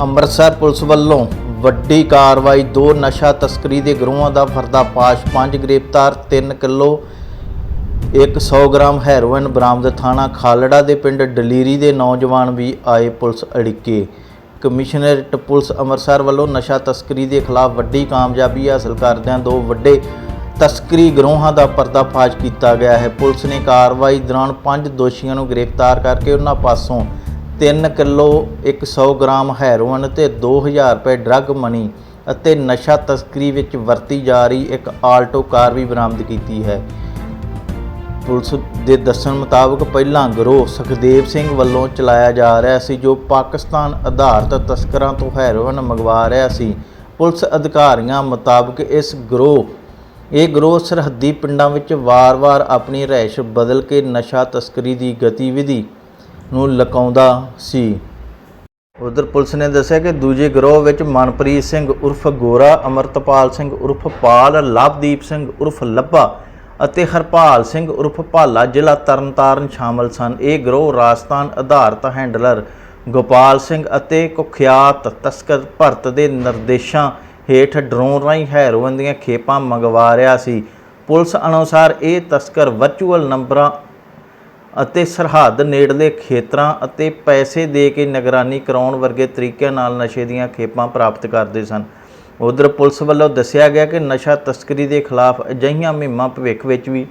Amritsar police ਵੱਲੋਂ ਵੱਡੀ ਕਾਰਵਾਈ, ਦੋ ਨਸ਼ਾ ਤਸਕਰੀ ਦੇ ਗਰੋਹਾਂ ਦਾ ਪਰਦਾਫਾਸ਼ ਪੰਜ ਗ੍ਰਿਫਤਾਰ 3 ਕਿਲੋ 100 ਗ੍ਰਾਮ ਹੈਰੋਇਨ ਬਰਾਮਦ। ਥਾਣਾ ਖਾਲੜਾ ਦੇ ਪਿੰਡ ਡਲੀਰੀ ਦੇ ਨੌਜਵਾਨ ਵੀ ਆਏ ਪੁਲਿਸ ਅੜਿੱਕੇ। ਕਮਿਸ਼ਨਰੇਟ ਪੁਲਿਸ ਅੰਮ੍ਰਿਤਸਰ ਵੱਲੋਂ ਨਸ਼ਾ ਤਸਕਰੀ ਦੇ ਖਿਲਾਫ ਵੱਡੀ ਕਾਮਯਾਬੀ ਹਾਸਲ ਕਰਦਿਆਂ ਦੋ ਵੱਡੇ ਤਸਕਰੀ ਗਰੋਹਾਂ ਦਾ ਪਰਦਾਫਾਸ਼ ਕੀਤਾ ਗਿਆ ਹੈ। ਪੁਲਿਸ ਨੇ ਕਾਰਵਾਈ ਦੌਰਾਨ ਪੰਜ ਦੋਸ਼ੀਆਂ ਨੂੰ ਗ੍ਰਿਫਤਾਰ ਕਰਕੇ ਉਹਨਾਂ ਪਾਸੋਂ 3 ਕਿਲੋ 100 ਗ੍ਰਾਮ ਹੈਰੋਇਨ ਅਤੇ 2000 ਰੁਪਏ ਡਰੱਗ ਮਨੀ ਅਤੇ ਨਸ਼ਾ ਤਸਕਰੀ ਵਿੱਚ ਵਰਤੀ ਜਾ ਰਹੀ ਇੱਕ ਆਲਟੋ ਕਾਰ ਵੀ ਬਰਾਮਦ ਕੀਤੀ ਹੈ। ਪੁਲਿਸ ਦੇ ਦੱਸਣ ਮੁਤਾਬਕ ਪਹਿਲਾਂ ਗਰੋਹ ਸੁਖਦੇਵ ਸਿੰਘ ਵੱਲੋਂ ਚਲਾਇਆ ਜਾ ਰਿਹਾ ਸੀ, ਜੋ ਪਾਕਿਸਤਾਨ ਆਧਾਰਿਤ ਤਸਕਰਾਂ ਤੋਂ ਹੈਰੋਇਨ ਮੰਗਵਾ ਰਿਹਾ ਸੀ। ਪੁਲਿਸ ਅਧਿਕਾਰੀਆਂ ਮੁਤਾਬਕ ਇਸ ਗਰੋਹ, ਇਹ ਗਰੋਹ ਸਰਹੱਦੀ ਪਿੰਡਾਂ ਵਿੱਚ ਵਾਰ-ਵਾਰ ਆਪਣੀ ਰਹਿائش ਬਦਲ ਕੇ ਨਸ਼ਾ ਤਸਕਰੀ ਦੀ ਗਤੀਵਿਧੀ ਨੂੰ ਲਕਾਉਂਦਾ ਸੀ। ਉਧਰ ਪੁਲਿਸ ਨੇ ਦੱਸਿਆ ਕਿ ਦੂਜੇ ਗਰੋਹ ਵਿੱਚ ਮਨਪ੍ਰੀਤ ਸਿੰਘ ਉਰਫ ਗੋਰਾ, ਅਮਰਤਪਾਲ ਸਿੰਘ ਉਰਫ ਪਾਲ, ਲਵਦੀਪ ਸਿੰਘ ਉਰਫ ਲੱਭਾ ਅਤੇ ਹਰਪਾਲ ਸਿੰਘ ਉਰਫ ਭਾਲਾ ਜ਼ਿਲ੍ਹਾ ਤਰਨਤਾਰਨ ਸ਼ਾਮਲ ਸਨ। ਇਹ ਗਰੋਹ ਰਾਜਸਥਾਨ ਆਧਾਰਿਤ ਹੈਂਡਲਰ ਗੋਪਾਲ ਸਿੰਘ ਅਤੇ ਕੁਖਿਆਤ ਤਸਕਰ ਭਰਤ ਦੇ ਨਿਰਦੇਸ਼ਾਂ ਹੇਠ ਡਰੋਨ ਰਾਹੀਂ ਹੈਰੋਇਨ ਦੀਆਂ ਖੇਪਾਂ ਮੰਗਵਾ ਰਿਹਾ ਸੀ। ਪੁਲਿਸ ਅਨੁਸਾਰ ਇਹ ਤਸਕਰ ਵਰਚੁਅਲ ਨੰਬਰਾਂ ਅਤੇ ਸਰਹੱਦ ਨੇੜਲੇ ਖੇਤਰਾਂ ਅਤੇ ਪੈਸੇ ਦੇ ਕੇ ਨਿਗਰਾਨੀ ਕਰਾਉਣ ਵਰਗੇ ਤਰੀਕਿਆਂ ਨਾਲ ਨਸ਼ੇ ਦੀਆਂ ਖੇਪਾਂ ਪ੍ਰਾਪਤ ਕਰਦੇ ਸਨ। ਉਧਰ ਪੁਲਿਸ ਵੱਲੋਂ ਦੱਸਿਆ ਗਿਆ ਕਿ ਨਸ਼ਾ ਤਸਕਰੀ ਦੇ ਖਿਲਾਫ ਅਜਿਹੀਆਂ ਮੁਹਿੰਮਾਂ ਭਵਿੱਖ ਵਿੱਚ ਵੀ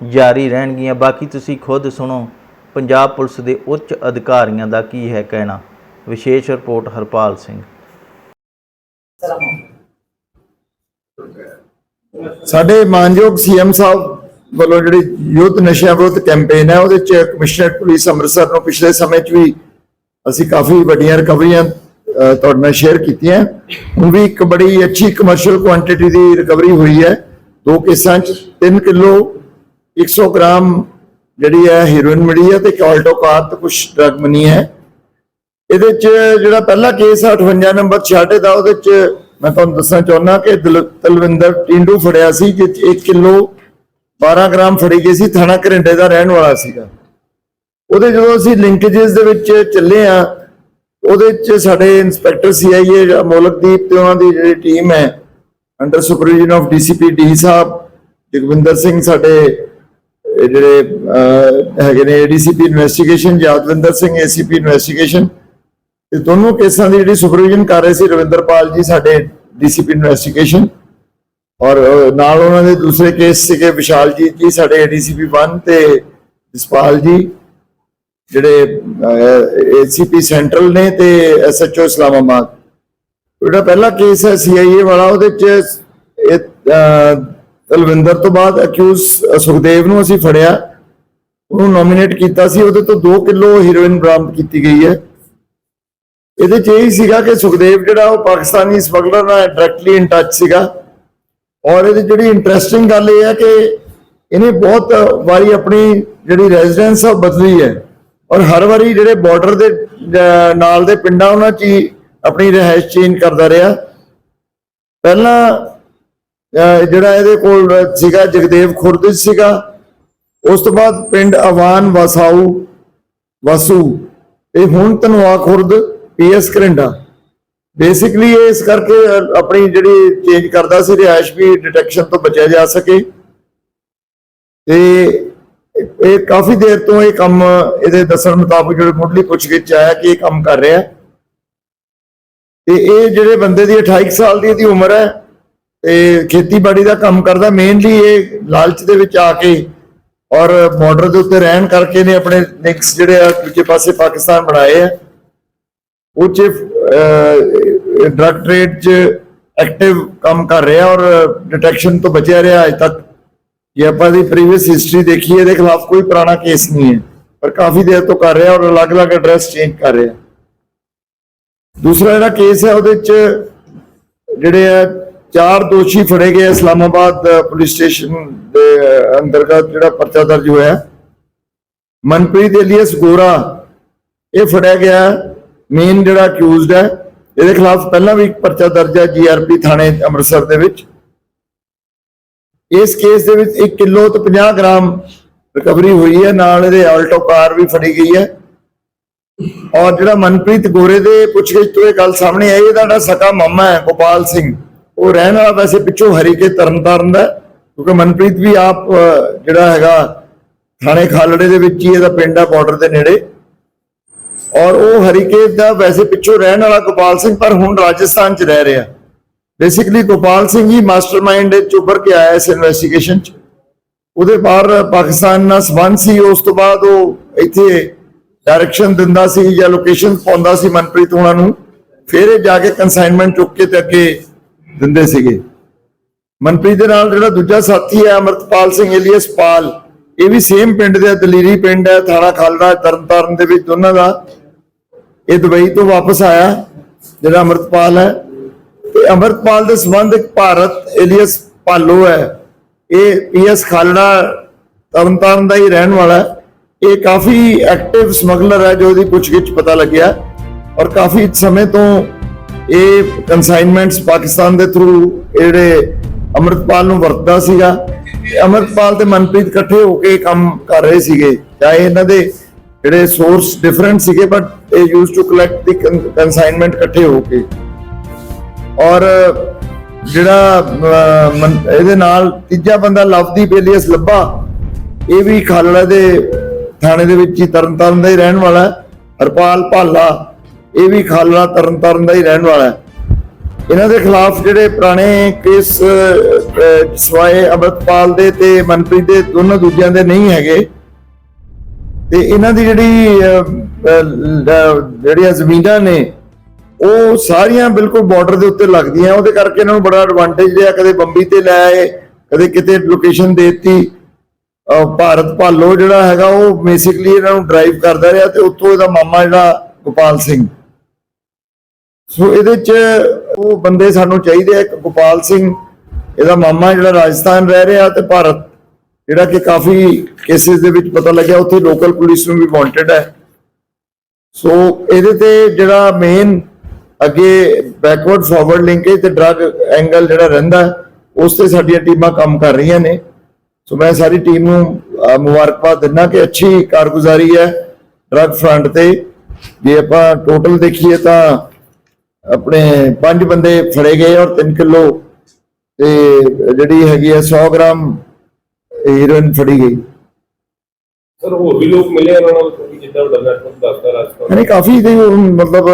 ਜਾਰੀ ਰਹਿਣਗੀਆਂ। ਬਾਕੀ ਤੁਸੀਂ ਖੁਦ ਸੁਣੋ, ਪੰਜਾਬ ਪੁਲਿਸ ਦੇ ਉੱਚ ਅਧਿਕਾਰੀਆਂ ਦਾ ਕੀ ਹੈ ਕਹਿਣਾ? ਵਿਸ਼ੇਸ਼ ਰਿਪੋਰਟ ਹਰਪਾਲ ਸਿੰਘ। ਸਾਡੇ ਮਾਨਯੋਗ ਸੀਐਮ ਸਾਹਿਬ ਵੱਲੋਂ ਜਿਹੜੀ ਯੁੱਧ ਨਸ਼ਿਆਂ ਵਿਰੁੱਧ ਕੈਂਪੇਨ ਹੈ, ਉਹਦੇ ਚ ਕਮਿਸ਼ਨਰ ਪੁਲਿਸ ਅੰਮ੍ਰਿਤਸਰ ਨੂੰ ਪਿਛਲੇ ਸਮੇਂ 'ਚ ਵੀ ਅਸੀਂ ਕਾਫੀ ਵੱਡੀਆਂ ਰਿਕਵਰੀਆਂ ਤੁਹਾਡੇ ਨਾਲ ਸ਼ੇਅਰ ਕੀਤੀਆਂ। ਹੁਣ ਵੀ ਇੱਕ ਬੜੀ ਅੱਛੀ ਕਮਰਸ਼ੀਅਲ ਕੁਆਂਟੀਟੀ ਦੀ ਰਿਕਵਰੀ ਹੋਈ ਹੈ। ਦੋ ਕੇਸਾਂ 'ਚ 3 ਕਿਲੋ 100 ਗ੍ਰਾਮ ਜਿਹੜੀ ਹੈ ਹੀਰੋਇਨ ਮਿਲੀ ਹੈ ਤੇ ਇੱਕ ਆਲਟੋ ਕਾਰ ਤੇ ਕੁਝ ਡਰਗ ਮਨੀ ਹੈ। ਇਹਦੇ ਚ ਜਿਹੜਾ ਪਹਿਲਾ ਕੇਸ ਹੈ 58 ਨੰਬਰ 66 ਦਾ, ਉਹਦੇ ਚ ਮੈਂ ਤੁਹਾਨੂੰ ਦੱਸਣਾ ਚਾਹੁੰਦਾ ਕਿ ਦਿਲ- ਤਲਵਿੰਦਰ ਟਿੰਡੂ ਫੜਿਆ ਸੀ ਜਿਸ 'ਚ 1 ਕਿਲੋ 12 ਗ੍ਰਾਮ ਫੜੀ ਗਈ ਸੀ, ਥਾਣਾ ਘਰਿੰਡੇ ਦਾ ਰਹਿਣ ਵਾਲਾ ਸੀਗਾ। ਉਹਦੇ ਜਦੋਂ ਅਸੀਂ ਲਿੰਕੇजेस ਦੇ ਵਿੱਚ ਚੱਲੇ ਆ, ਉਹਦੇ ਚ ਸਾਡੇ ਇੰਸਪੈਕਟਰ ਸੀਆਈਏ ਮੋਲਕਦੀਪ ਤੇ ਉਹਨਾਂ ਦੀ ਜਿਹੜੀ ਟੀਮ ਹੈ under supervision of DCP D ਸਾਹਿਬ, ਜਗਵਿੰਦਰ ਸਿੰਘ ਸਾਡੇ ਜਿਹੜੇ ਹੈਗੇ ਨੇ ADCP investigation Yadwinder Singh ACP investigation ਇਹ ਦੋਨੋਂ ਕੇਸਾਂ ਦੀ ਜਿਹੜੀ ਸੁਪਰਵਿਜ਼ਨ ਕਰ ਰਹੇ ਸੀ ਰਵਿੰਦਰਪਾਲ ਜੀ ਸਾਡੇ ਡੀਸੀਪੀ ਇਨਵੈਸਟੀਗੇਸ਼ਨ ਔਰ ਨਾਲ ਉਹਨਾਂ ਦੇ ਦੂਸਰੇ ਕੇਸ ਸੀਗੇ ਵਿਸ਼ਾਲਜੀਤ ਜੀ, ਸਾਡੇ ਏਡੀਸੀਪੀ 1 ਤੇ ਜਸਪਾਲ ਜੀ, ਜਿਹੜੇ ਏਸੀਪੀ ਸੈਂਟਰਲ ਨੇ ਤੇ ਐਸਐਚਓ ਇਸਲਾਮਾਬਾਦ। ਜਿਹੜਾ ਪਹਿਲਾ ਕੇਸ ਹੈ ਸੀਆਈਏ ਵਾਲਾ, ਉਹਦੇ ਚ ਤਲਵਿੰਦਰ ਤੋਂ ਬਾਅਦ ਅਕਿਊਜ਼ ਸੁਖਦੇਵ ਨੂੰ ਅਸੀਂ ਫੜਿਆ। ਉਹਨੂੰ ਨੋਮੀਨੇਟ ਕੀਤਾ ਸੀ, ਉਹਦੇ ਤੋਂ 2 ਕਿਲੋ ਹੀਰੋਇਨ ਬਰਾਮਦ ਕੀਤੀ ਗਈ ਹੈ। ਇਹਦੇ ਚ ਇਹ ਸੀਗਾ ਕਿ ਸੁਖਦੇਵ ਜਿਹੜਾ ਉਹ ਪਾਕਿਸਤਾਨੀ ਸਮਗਲਰ ਨਾਲ ਡਾਇਰੈਕਟਲੀ ਇਨ ਟੱਚ ਸੀਗਾ। ਔਰ ਇਹਦੀ ਜਿਹੜੀ ਇੰਟਰਸਟਿੰਗ ਗੱਲ ਇਹ ਹੈ ਕਿ ਇਹਨੇ ਬਹੁਤ ਵਾਰੀ ਆਪਣੀ ਜਿਹੜੀ ਰੈਜ਼ੀਡੈਂਸ ਆ ਬਦਲੀ ਹੈ। ਔਰ ਹਰ ਵਾਰੀ ਜਿਹੜੇ ਬਾਰਡਰ ਦੇ ਨਾਲ ਦੇ ਪਿੰਡਾਂ ਉਹਨਾਂ 'ਚ ਹੀ ਆਪਣੀ ਰਹਿائش ਚੇਂਜ ਕਰਦਾ ਰਿਹਾ। ਪਹਿਲਾਂ ਜਿਹੜਾ ਇਹਦੇ ਕੋਲ ਸੀਗਾ ਜਗਦੇਵ ਖੁਰਦ ਸੀਗਾ। ਉਸ ਤੋਂ ਬਾਅਦ ਪਿੰਡ ਆਵਾਨ ਵਸਾਊ, ਵਸੂ ਇਹ ਹੁਣ ਤਨਵਾ ਖੁਰਦ ਪੀਐਸ ਕਰਿੰਡਾ। ਬੇਸਿਕਲੀ ਇਹ ਇਸ ਕਰਕੇ ਆਪਣੀ ਜਿਹੜੀ ਚੇਂਜ ਕਰਦਾ ਸੀ ਰਿਹਾਇਸ਼ ਵੀ ਡਿਟੈਕਸ਼ਨ ਤੋਂ ਬਚਿਆ ਜਾ ਸਕੇ। ਤੇ ਇਹ ਕਾਫੀ ਦੇਰ ਤੋਂ ਇਹ ਕੰਮ ਇਹਦੇ ਦੱਸਣ ਮੁਤਾਬਕ ਜਿਹੜੇ ਮੁੱਢਲੀ ਪੁੱਛਗਿੱਛ ਆਇਆ ਕਿ ਇਹ ਕੰਮ ਕਰ ਰਿਹਾ। ਤੇ ਇਹ ਜਿਹੜੇ ਬੰਦੇ ਦੀ 28 ਸਾਲ ਦੀ ਇਹਦੀ ਉਮਰ ਹੈ ਤੇ ਖੇਤੀਬਾੜੀ ਦਾ ਕੰਮ ਕਰਦਾ। ਮੇਨਲੀ ਇਹ ਲਾਲਚ ਦੇ ਵਿੱਚ ਆ ਕੇ ਔਰ ਬਾਰਡਰ ਦੇ ਉੱਤੇ ਰਹਿਣ ਕਰਕੇ ਨੇ ਆਪਣੇ ਲਿੰਕਸ ਜਿਹੜੇ ਆ ਦੂਜੇ ਪਾਸੇ ਪਾਕਿਸਤਾਨ ਬਣਾਏ ਆ। ਉਹ ਚ ਡਰਗ ਟ੍ਰੇਡ ਚ ਐਕਟਿਵ ਕੰਮ ਕਰ ਰਿਹਾ ਔਰ ਡਿਟੈਕਸ਼ਨ ਤੋਂ ਬਚਿਆ ਰਿਹਾ ਅਜ ਤੱਕ। ਜੇ ਆਪਾਂ ਦੀ ਪ੍ਰੀਵੀਅਸ ਹਿਸਟਰੀ ਦੇਖੀਏ, ਇਹਦੇ ਖਿਲਾਫ ਕੋਈ ਪੁਰਾਣਾ ਕੇਸ ਨਹੀਂ ਹੈ, ਪਰ ਕਾਫੀ ਦੇਰ ਤੋਂ ਕਰ ਰਿਹਾ ਔਰ ਅਲੱਗ-ਅਲੱਗ ਐਡਰੈਸ ਚੇਂਜ ਕਰ ਰਿਹਾ। ਦੂਸਰਾ ਜਿਹੜਾ ਕੇਸ ਹੈ, ਉਹਦੇ ਚ ਜਿਹੜੇ ਆ, ਚਾਰ ਦੋਸ਼ੀ ਫੜੇ ਗਏ ਇਸਲਾਮਾਬਾਦ ਪੁਲਿਸ ਸਟੇਸ਼ਨ ਦੇ ਅੰਦਰਗਤ ਜਿਹੜਾ ਪਰਚਾ ਦਰਜ ਹੋਇਆ। ਮਨਪ੍ਰੀਤ ਅਲੀਅਸ ਗੋਰਾ, ਇਹ ਫੜਿਆ ਗਿਆ। ਮੇਨ ਜਿਹੜਾ ਅਕਿਊਜ਼ਡ ਹੈ, ਇਹਦੇ ਖਿਲਾਫ ਪਹਿਲਾਂ ਵੀ ਇੱਕ ਪਰਚਾ ਦਰਜ ਹੈ ਜੀਆਰਪੀ ਥਾਣੇ ਅੰਮ੍ਰਿਤਸਰ ਦੇ ਵਿੱਚ। ਇਸ ਕੇਸ ਦੇ ਵਿੱਚ 1 ਕਿਲੋ ਤੇ 50 ਗ੍ਰਾਮ ਰਿਕਵਰੀ ਹੋਈ ਹੈ, ਨਾਲ ਇਹਦੇ ਆਲਟੋ ਕਾਰ ਵੀ ਫੜੀ ਗਈ ਹੈ। ਔਰ ਜਿਹੜਾ ਮਨਪ੍ਰੀਤ ਗੋਰੇ ਦੇ ਪੁੱਛਗਿੱਛ ਤੋਂ ਇਹ ਗੱਲ ਸਾਹਮਣੇ ਆਈ, ਇਹਦਾ ਜਿਹੜਾ ਸਕਾ ਮਾਮਾ ਹੈ, ਗੋਪਾਲ ਸਿੰਘ, ਉਹ ਰਹਿਣ ਵਾਲਾ ਵੈਸੇ ਪਿੱਛੋਂ ਹਰੀ ਹਰੀਕੇ ਤਰਨਤਾਰਨ ਦਾ ਕਿਉਂਕਿ ਮਨਪ੍ਰੀਤ ਵੀ ਆਪ ਜਿਹੜਾ ਹੈਗਾ ਥਾਣੇ ਖਾਲੜੇ ਦੇ ਵਿੱਚ ਹੀ ਇਹਦਾ ਪਿੰਡ ਆ ਬਾਰਡਰ ਦੇ ਨੇੜੇ। ਔਰ ਉਹ ਹਰੀਕੇ ਦਾ ਵੈਸੇ ਪਿੱਛੋਂ ਰਹਿਣ ਵਾਲਾ ਗੋਪਾਲ ਸਿੰਘ, ਪਰ ਹੁਣ ਰਾਜਸਥਾਨ 'ਚ ਰਹਿ ਰਿਹਾ। ਬੇਸਿਕਲੀ ਗੋਪਾਲ ਸਿੰਘ ਹੀ ਮਾਸਟਰਮਾਈਂਡ ਚ ਉੱਭਰ ਕੇ ਆਇਆ ਇਸ ਇਨਵੈਸਟੀਗੇਸ਼ਨ 'ਚ। ਉਹਦੇ ਬਾਹਰ ਪਾਕਿਸਤਾਨ ਨਾਲ ਸੰਬੰਧ ਸੀ, ਉਸ ਤੋਂ ਬਾਅਦ ਉਹ ਇੱਥੇ ਡਾਇਰੈਕਸ਼ਨ ਦਿੰਦਾ ਸੀ ਜਾਂ ਲੋਕੇਸ਼ਨ ਪਾਉਂਦਾ ਸੀ ਮਨਪ੍ਰੀਤ ਉਹਨਾਂ ਨੂੰ। ਫਿਰ ਇਹ ਜਾ ਕੇ ਕਨਸਾਈਨਮੈਂਟ ਚੁੱਕ ਕੇ ਤੇ ਅੱਗੇ ਦਿੰਦੇ ਸੀਗੇ। ਮਨਪ੍ਰੀਤ ਦੇ ਨਾਲ ਜਿਹੜਾ ਦੂਜਾ ਸਾਥੀ ਹੈ ਅਮਰਤਪਾਲ ਸਿੰਘ ਏਲੀਅਸ ਪਾਲ, ਇਹ ਵੀ ਸੇਮ ਪਿੰਡ ਦੇ ਦਲੀਰੀ ਪਿੰਡ ਹੈ, ਥਾਣਾ ਖਾਲੜਾ, ਤਰਨਤਾਰਨ ਦੇ ਵਿੱਚ ਦੋਨਾਂ ਦਾ। ਇਹ ਦੁਬਈ ਤੋਂ ਵਾਪਸ ਆਇਆ, ਜਿਹੜਾ ਅਮਰਤਪਾਲ ਹੈ। ਤੇ ਅਮਰਤਪਾਲ ਦੇ ਸੰਬੰਧ ਇੱਕ ਭਾਰਤ ਏਲੀਅਸ ਪਾਲੋ ਹੈ। ਇਹ ਪੀਐਸ ਖਾਲੜਾ ਤਰਨਤਾਰਨ ਦਾ ਹੀ ਰਹਿਣ ਵਾਲਾ ਹੈ। ਇਹ ਕਾਫੀ ਐਕਟਿਵ ਸਮਗਲਰ ਹੈ, ਜੋ ਉਹਦੀ ਪੁੱਛਗਿੱਛ ਪਤਾ ਲੱਗਿਆ। ਔਰ ਕਾਫੀ ਸਮੇਂ ਤੋਂ ਇਹ ਕਨਸਾਈਨਮੈਂਟਸ ਪਾਕਿਸਤਾਨ ਦੇ ਥਰੂ ਜਿਹੜੇ ਅਮਰਤਪਾਲ ਨੂੰ ਵਰਤਦਾ ਸੀਗਾ। ਤੇ ਅਮਰਤਪਾਲ ਤੇ ਮਨਪ੍ਰੀਤ ਇਕੱਠੇ ਹੋ ਕੇ ਕੰਮ ਕਰ ਰਹੇ ਸੀਗੇ। ਚਾਹੇ ਇਹਨਾਂ ਦੇ ਜਿਹੜੇ ਸੋਰਸ ਡਿਫਰੈਂਟ ਸੀਗੇ ਬਟ ਇਹ use to collect the consignment ਇਕੱਠੇ ਹੋ ਕੇ। ਔਰ ਜਿਹੜਾ ਇਹਦੇ ਨਾਲ ਤੀਜਾ ਬੰਦਾ ਲਵਦੀਪ ਏਲੀਅਸ ਲੱਭਾ, ਇਹ ਵੀ ਖਾਲੜਾ ਦੇ ਥਾਣੇ ਦੇ ਵਿੱਚ ਹੀ ਤਰਨਤਾਰਨ ਦਾ ਹੀ ਰਹਿਣ ਵਾਲਾ ਹੈ। ਹਰਪਾਲ ਭਾਲਾ, ਇਹ ਵੀ ਖਾਲੜਾ ਤਰਨਤਾਰਨ ਦਾ ਹੀ ਰਹਿਣ ਵਾਲਾ ਹੈ। ਇਹਨਾਂ ਦੇ ਖਿਲਾਫ ਜਿਹੜੇ ਪੁਰਾਣੇ ਕੇਸ ਸਵਾਏ ਅਮਰਤਪਾਲ ਦੇ ਤੇ ਮਨਪ੍ਰੀਤ ਦੇ, ਦੋਨੋਂ ਦੂਜਿਆਂ ਦੇ ਨਹੀਂ ਹੈਗੇ। ਤੇ ਇਹਨਾਂ ਦੀ ਜਿਹੜੀ ਜਿਹੜੀਆਂ ਜ਼ਮੀਨਾਂ ਨੇ, ਉਹ ਸਾਰੀਆਂ ਬਿਲਕੁਲ ਬਾਰਡਰ ਦੇ ਉੱਤੇ ਲੱਗਦੀਆਂ ਉਹਦੇ ਕਰਕੇ ਇਹਨਾਂ ਨੂੰ ਬੜਾ ਐਡਵਾਂਟੇਜ ਰਿਹਾ। ਕਦੇ ਬੰਬੀ ਤੇ ਲੈ ਆਏ, ਕਦੇ ਕਿਤੇ ਲੋਕੇਸ਼ਨ ਦੇਤੀ। ਭਾਰਤ ਭਾਲੋ ਜਿਹੜਾ ਹੈਗਾ, ਉਹ ਬੇਸਿਕਲੀ ਇਹਨਾਂ ਨੂੰ ਡਰਾਈਵ ਕਰਦਾ ਰਿਹਾ ਤੇ ਉੱਥੋਂ ਇਹਦਾ ਮਾਮਾ ਜਿਹੜਾ ਗੋਪਾਲ ਸਿੰਘ। ਸੋ ਇਹਦੇ ਚ ਉਹ ਬੰਦੇ ਸਾਨੂੰ ਚਾਹੀਦੇ ਆ, ਇੱਕ ਗੋਪਾਲ ਸਿੰਘ, ਇਹਦਾ ਮਾਮਾ ਜਿਹੜਾ ਰਾਜਸਥਾਨ ਰਹਿ ਰਿਹਾ ਤੇ ਭਾਰਤ, ਜਿਹੜਾ ਕਿ ਕਾਫੀ ਕੇਸਿਸ ਦੇ ਵਿੱਚ ਪਤਾ ਲੱਗਿਆ, ਉੱਥੇ ਲੋਕਲ ਪੁਲਿਸ ਨੂੰ ਵੀ ਵਾਂਟਡ ਹੈ। ਸੋ ਇਹਦੇ ਤੇ ਜਿਹੜਾ ਮੇਨ ਅੱਗੇ ਬੈਕਵਰਡ ਫਾਰਵਰਡ ਲਿੰਕੇਜ ਤੇ ਡਰਗ ਐਂਗਲ ਜਿਹੜਾ ਰਹਿੰਦਾ ਉਸ ਤੇ ਸਾਡੀਆਂ ਟੀਮਾਂ ਕੰਮ ਕਰ ਰਹੀਆਂ ਨੇ। ਸੋ ਮੈਂ ਸਾਰੀ ਟੀਮ ਨੂੰ ਮੁਬਾਰਕਬਾਦ ਦਿੰਦਾ ਕਿ ਅੱਛੀ ਕਾਰਗੁਜ਼ਾਰੀ ਹੈ ਡਰਗ ਫਰੰਟ ਤੇ। ਜੇ ਆਪਾਂ ਟੋਟਲ ਦੇਖੀਏ ਤਾਂ ਆਪਣੇ ਪੰਜ ਬੰਦੇ ਫੜੇ ਗਏ ਔਰ 3 ਕਿਲੋ ਤੇ ਜਿਹੜੀ ਹੈਗੀ ਹੈ 100 ਗ੍ਰਾਮ ਹੀਰੋਇਨ ਫੜੀ ਗਈ। ਸਰ ਹੋਰ ਵੀ ਲੋਕ ਮਿਲੇ ਉਹਨਾਂ ਨਾਲ? ਕਿਉਂਕਿ ਜਿੱਦਾਂ ਵੱਡਾ ਨੈਟਵਰਕ ਦੱਸਦਾ ਕਾਫੀ ਦੇ ਮਤਲਬ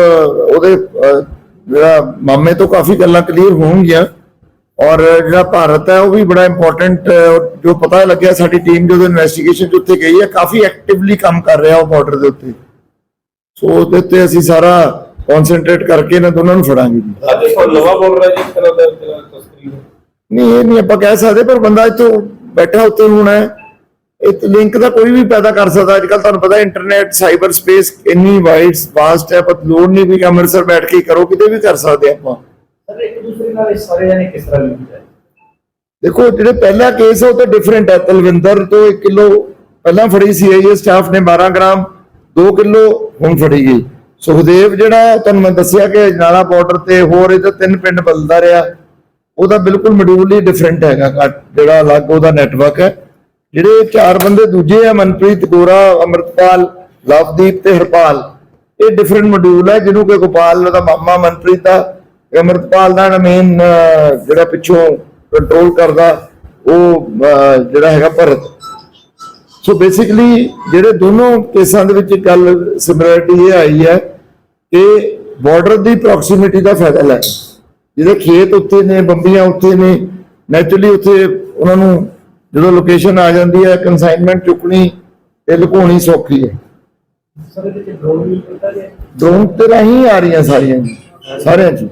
ਉਹਦੇ ਅਹ, ਜਿਹੜਾ ਮਾਮੇ ਤੋਂ ਕਾਫੀ ਗੱਲਾਂ ਕਲੀਅਰ ਹੋਣਗੀਆਂ। ਔਰ ਜਿਹੜਾ ਭਾਰਤ ਹੈ ਉਹ ਵੀ ਬੜਾ ਇੰਪੋਰਟੈਂਟ ਜੋ ਪਤਾ ਲੱਗਿਆ ਸਾਡੀ ਟੀਮ ਜਦੋਂ ਇਨਵੈਸਟੀਗੇਸ਼ਨ ਉੱਤੇ ਗਈ ਹੈ ਕਾਫੀ ਐਕਟਿਵਲੀ ਕੰਮ ਕਰ ਰਿਹਾ ਉਹ ਬਾਰਡਰ ਦੇ ਉੱਤੇ। ਸੋ ਉਹਦੇ ਉੱਤੇ ਅਸੀਂ ਸਾਰਾ ਕਨਸੈਂਟਰੇਟ ਕਰਕੇ ਇਹਨਾਂ ਦੋਨਾਂ ਨੂੰ ਫੜਾਂਗੇ ਜੀ। ਰਾਜਸਥਾਨ ਨਵਾਂ ਬੋਲ ਰਿਹਾ ਜੀ ਇਸ ਤਰ੍ਹਾਂ ਦਾ ਜਿਹੜਾ ਤਸਕਰੀ ਹੈ। ਨਹੀਂ ਇਹ ਨਹੀਂ ਆਪਾਂ ਕਹਿ ਸਕਦੇ ਪਰ ਬੰਦਾ ਇੱਥੋਂ ਬੈਠਾ ਉੱਤੇ ਹੋਣਾ ਹੈ। ਇਹ ਲਿੰਕ ਤਾਂ ਕੋਈ ਵੀ ਪੈਦਾ ਕਰ ਸਕਦਾ। ਅੱਜ ਕੱਲ ਤੁਹਾਨੂੰ ਪਤਾ ਇੰਟਰਨੈਟ ਸਾਈਬਰ ਸਪੇਸ ਇੰਨੀ ਵਾਈਡ ਵਾਸਟ ਹੈ ਪਰ ਲੋੜ ਨਹੀਂ ਵੀ ਅੰਮ੍ਰਿਤਸਰ ਬੈਠ ਕੇ ਕਰੋ ਕਿਤੇ ਵੀ ਕਰ ਸਕਦੇ ਆਪਾਂ। ਸਰ ਇੱਕ ਦੂਸਰੇ ਨਾਲ ਇਹ ਸਾਰੇ ਜਾਨੇ ਕਿਸ ਤਰ੍ਹਾਂ ਲਿੰਕ ਹੈ ਦੇਖੋ ਜਿਹੜੇ ਪਹਿਲਾ ਕੇਸ ਹੈ ਉਹ ਤਾਂ ਡਿਫਰੈਂਟ ਹੈ ਤਲਵਿੰਦਰ ਤੋਂ 1 ਕਿਲੋ ਪਹਿਲਾਂ ਫੜੀ ਸੀ ਆਈਏ ਸਟਾਫ ਨੇ 12 ਗ੍ਰਾਮ 2 ਕਿਲੋ ਹੁਣ ਫੜੀ ਗਈ। ਸੁਖਦੇਵ ਜਿਹੜਾ ਤੁਹਾਨੂੰ ਮੈਂ ਦੱਸਿਆ ਕਿ ਨਾਲਾ ਬਾਰਡਰ ਤੇ ਹੋਰ ਇਹਦਾ ਤਿੰਨ ਪਿੰਡ ਬਦਲਦਾ ਰਿਹਾ। ਉਹਦਾ ਬਿਲਕੁਲ ਮੋਡਿਊਲ ਹੀ ਡਿਫਰੈਂਟ ਹੈਗਾ ਜਿਹੜਾ ਅਲੱਗ ਉਹਦਾ ਨੈਟਵਰਕ ਹੈ। ਜਿਹੜੇ ਚਾਰ ਬੰਦੇ ਦੂਜੇ ਆ, ਮਨਪ੍ਰੀਤ ਗੋਰਾ, ਅਮਰਤਪਾਲ, ਲਵਦੀਪ ਤੇ ਹਰਪਾਲ, ਇਹ ਡਿਫਰੈਂਟ ਮੋਡਿਊਲ ਹੈ ਜਿਹਨੂੰ ਕਿ ਗੋਪਾਲ ਦਾ ਮਾਮਾ ਮਨਪ੍ਰੀਤ ਦਾ ਤੇ ਅਮਰਤਪਾਲ ਦਾ ਮੇਨ ਜਿਹੜਾ ਪਿੱਛੋਂ ਕੰਟਰੋਲ ਕਰਦਾ, ਉਹ ਜਿਹੜਾ ਹੈਗਾ ਭਰਤ। ਸੋ ਬੇਸਿਕਲੀ ਜਿਹੜੇ ਦੋਨੋਂ ਕੇਸਾਂ ਦੇ ਵਿੱਚ ਗੱਲ ਸਿਮਿਲਰਿਟੀ ਇਹ ਆਈ ਹੈ ਕਿ ਬਾਰਡਰ ਦੀ ਪ੍ਰੋਕਸੀਮਿਟੀ ਦਾ ਫਾਇਦਾ ਲੈ। ਜਿਹਦੇ ਖੇਤ ਉੱਤੇ ਨੇ, ਬੰਬੀਆਂ ਉੱਤੇ ਨੇ ਨੈਚੁਰਲੀ ਉੱਥੇ ਉਹਨਾਂ ਨੂੰ ਜਦੋਂ ਲੋਕੇਸ਼ਨ ਆ ਜਾਂਦੀ ਹੈ ਕਨਸਾਈਨਮੈਂਟ ਚੁੱਕਣੀ ਤੇ ਲੁਕਾਉਣੀ ਸੌਖੀ ਹੈ। ਸਰ ਇਹਦੇ ਚ ਡਰੋਨ ਤੇ ਰਾਹੀਂ ਆ ਰਹੀਆਂ ਸਾਰੀਆਂ ਜੀ, ਸਾਰਿਆਂ ਚ।